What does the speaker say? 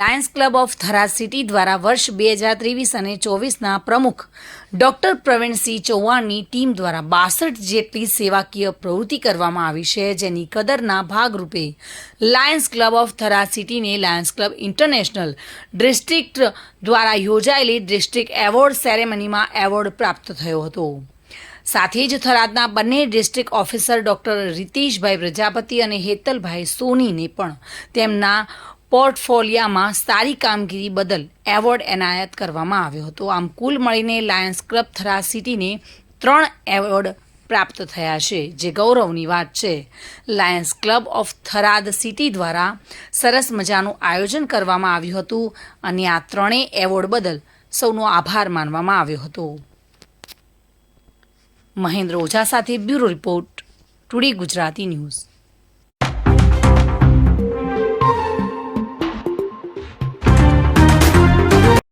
Lions club of Tharad city દ્વારા વર્ષ બે હજાર ત્રેવીસ અને ચોવીસના પ્રમુખ ડોક્ટર પ્રવીણસિંહ ચૌહાણની ટીમ દ્વારા બાસઠ જેટલી સેવાકીય પ્રવૃત્તિ કરવામાં આવી છે, જેની કદરના ભાગરૂપે લાયન્સ ક્લબ ઓફ થરાદ સિટીને લાયન્સ ક્લબ ઇન્ટરનેશનલ ડિસ્ટ્રિક્ટ દ્વારા યોજાયેલી ડિસ્ટ્રિક્ટ એવોર્ડ સેરેમનીમાં એવોર્ડ પ્રાપ્ત થયો હતો. સાથે જ થરાદના બંને district officer doctor Riteshbhai Prajapati અને હેતલભાઈ સોનીને પણ તેમના પોર્ટફોલિયામાં સારી કામગીરી બદલ એવોર્ડ એનાયત કરવામાં આવ્યો હતો. આમ કુલ મળીને લાયન્સ ક્લબ થરા સિટીને ત્રણ એવોર્ડ પ્રાપ્ત થયા છે, જે ગૌરવની વાત છે. Lions club of Tharad city દ્વારા સરસ મજાનું આયોજન કરવામાં આવ્યું હતું અને આ ત્રણેય એવોર્ડ બદલ સૌનો આભાર માનવામાં આવ્યો હતો. મહેન્દ્ર ઓઝા સાથે bureau report today Gujarati news.